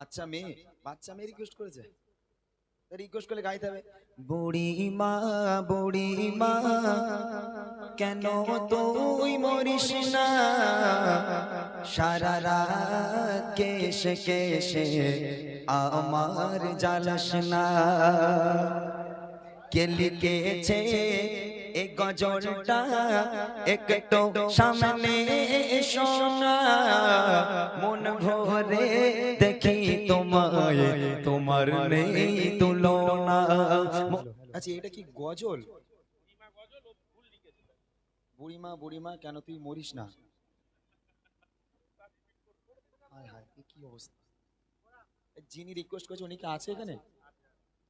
বাচ্চা মেয়ে বাচ্চা মেয়ে রিকোয়েস্ট করেছে। রিকোয়েস্ট করলে গাইতে হবে, বুড়ি মা বুড়ি মা, কেন তুই মরিস না? সারা রাত কেসে কেসে আমার জালাস না। কে লিখেছে এ গজলটা? একটু সামনে শোনা। মন ভরে তোমায় তোমার নেই তুলনা আচ্ছা এটা কি গজল বুড়িমা বুড়িমা কেন তুই মরিস না হায় হায় কি অবস্থা যিনি রিকোয়েস্ট করেছে উনি কি আছে এখানে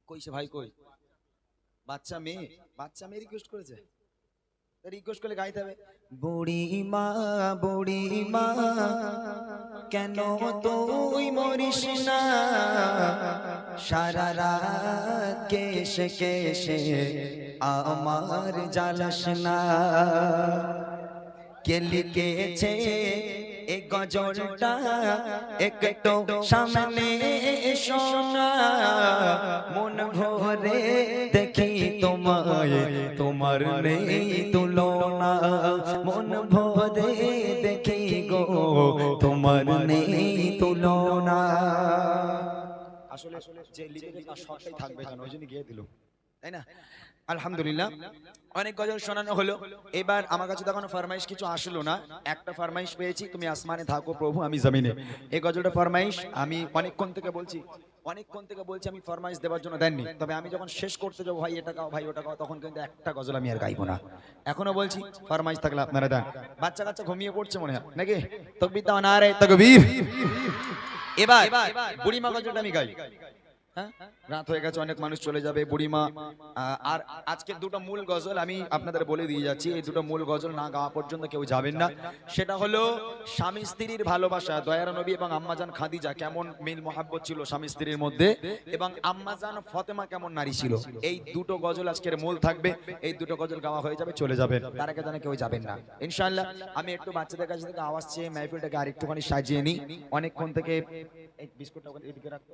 কইছে ভাই কই বাচ্চা মেয়ে বাচ্চা মেয়ে রিকোয়েস্ট করেছে রিকোয়েস্ট করলে গাইতে হবে বুড়ি মা বুড়ি মা কেন তুই মরিস না? সারা রাত কেসে কেসে আমার জালাস না। কে লিখেছে এ গজলটা? একটু সামনে শোনা মন ভরে দেখি তোমায় তোমার নেই তুলনা। মন ভরে আসলে যে লিখেছে তার সবটাই থাকবে কেন ওই জন্য গিয়ে দিল। তাই না? আলহামদুলিল্লাহ। অনেক গজল শোনানো হলো। এবার আমার কাছে তখন ফরমাইশ কিছু আসলো না। একটা ফরমাইশ পেয়েছি তুমি আসমানে থাকো প্রভু আমি জমিনে। এই গজলটা ফরমাইশ আমি অনেকক্ষণ থেকে বলছি অনেকক্ষণ থেকে বলছি, আমি ফরমাইশ দেওয়ার জন্য দেননি। তবে আমি যখন শেষ করতে যাব, ভাই, এটা গাও ভাই, ওটা গাও তখন কিন্তু একটা গজল আমি আর গাইবো না। এখনও বলছি, ফরমাইশ থাকলে আপনারা দেন। বাচ্চা কাচ্চা ঘুমিয়ে পড়ছে মনে হয়, নাকি? তকবির দাও না রে, তকবীর। এবার বুড়ি মা গজলটা আমি গাই। রাত হয়ে গেছে, অনেক মানুষ চলে যাবে, বুড়িমা। আর আজকের দুটো মূল গজল আমি আপনাদের বলে দিয়ে যাচ্ছি, এই দুটো মূল গজল না গাওয়া পর্যন্ত কেউ যাবেন না। সেটা হলো স্বামী স্ত্রীর ভালোবাসা, দয়ার নবী এবং আম্মাজান খাদিজা কেমন মিল মোহাব্বত ছিল স্বামী স্ত্রীর মধ্যে এবং আম্মাজান ফতেমা কেমন নারী ছিল। এই দুটো গজল আজকের মূল থাকবে, এই দুটো গজল গাওয়া হয়ে যাবে, চলে যাবেন তার আগে জানে কেউ যাবেন না। ইনশাআল্লাহ, আমি একটু বাচ্চাদের কাছ থেকে আওয়াজ চেয়ে মাহফিলটাকে আরেকটুখানি সাজিয়ে নিই। অনেকক্ষণ থেকে এই বিস্কুটটা এদিকে রাখতো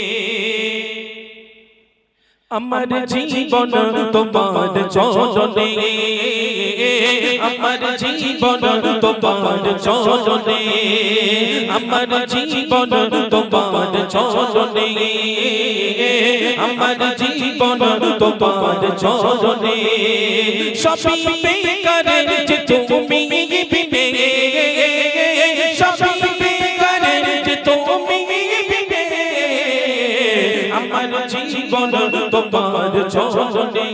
আমার জীবন তোমার চরণে আমার জীবন তোমার চরণে আমার জীবন তোমার চরণে আমার জীবন তোমার চরণে সবই বেকার যে তুমি আমার জীবন তোমার চরণে।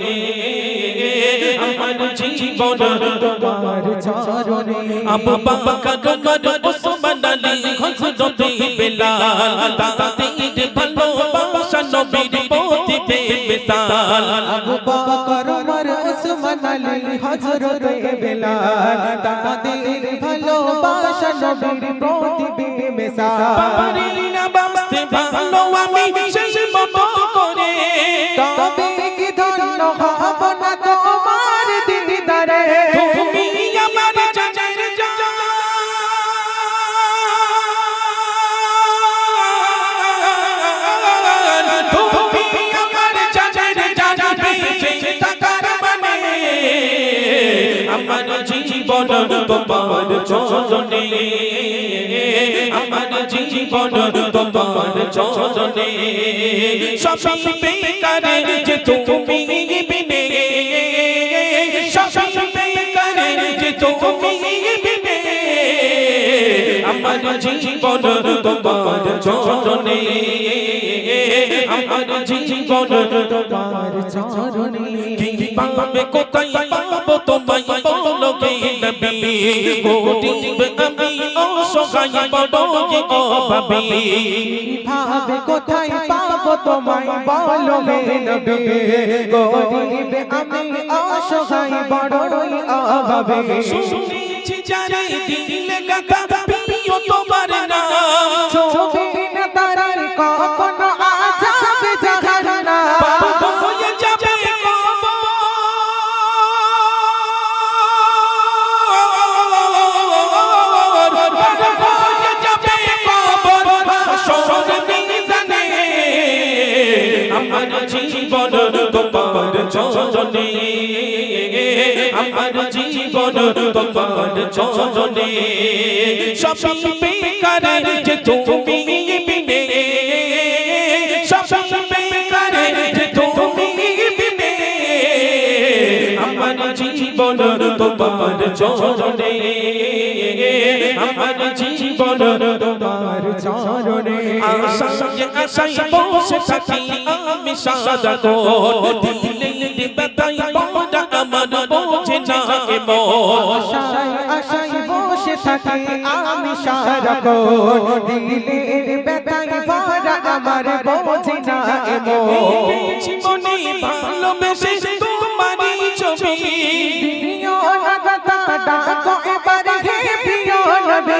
আমার জীবন তোমার চরণে। আবু বকর ওমর ওসমান আলী হযরত বেলাল তাদের ভালোবাসা নবীর প্রতি বেমিসাল আবু বকর ওমর ওসমান আলী হযরত বেলাল তাদের ভালোবাসা নবীর প্রতি বেমিসাল পারি না বাঁচতে ভালো জীবন তোমার চরণে। আমার জীবন তোমার চরণে। সবই বেকার যে তুমি বিনে। সবই বেকার যে তুমি বিনে। আমার জীবন তোমার চরণে। আমার জীবন তোমার চরণে। কি পাবে কোথায় পাবো তোমায় বলো নবী গরিব আমি অসহায় বড় যে অভাবী ভাবে কোথায় পাবো তোমায় বলো হে নবী গরিব আমি অসহায় বড় অভাবী শুনেছি জানি দিলে গাথা চরণে। আমার জীবন তোমার চরণে। সবই বেকার যে তুমি বিনে। সবই বেকার যে তুমি বিনে। আমার জীবন তোমার চরণে। আমার জীবন তোমার চরণে। আশায় আশায় বসে থাকি আমি সাদা দিলে দিবাতাই বড় আমার বোঝে না আশায় আশায় বসে থাকি আমি সারাক্ষণ দিলের ব্যথায় ভরা আমার বোঝে না জীবনে ভালোবেসে তোমারই ছবি। প্রিয় নাগতা ডাকো এবার হে প্রিয় নবী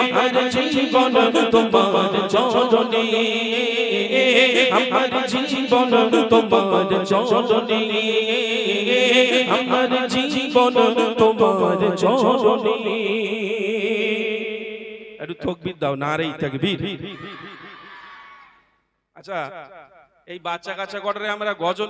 আমার জীবন তোমার চরণে, আমার জীবন তোমার চরণে, আমার জীবন তোমার চরণে। একটু তকবির দাও, নারেই তকবির। আচ্ছা এই বাচ্চা কাচ্চা কটারে আমরা গজল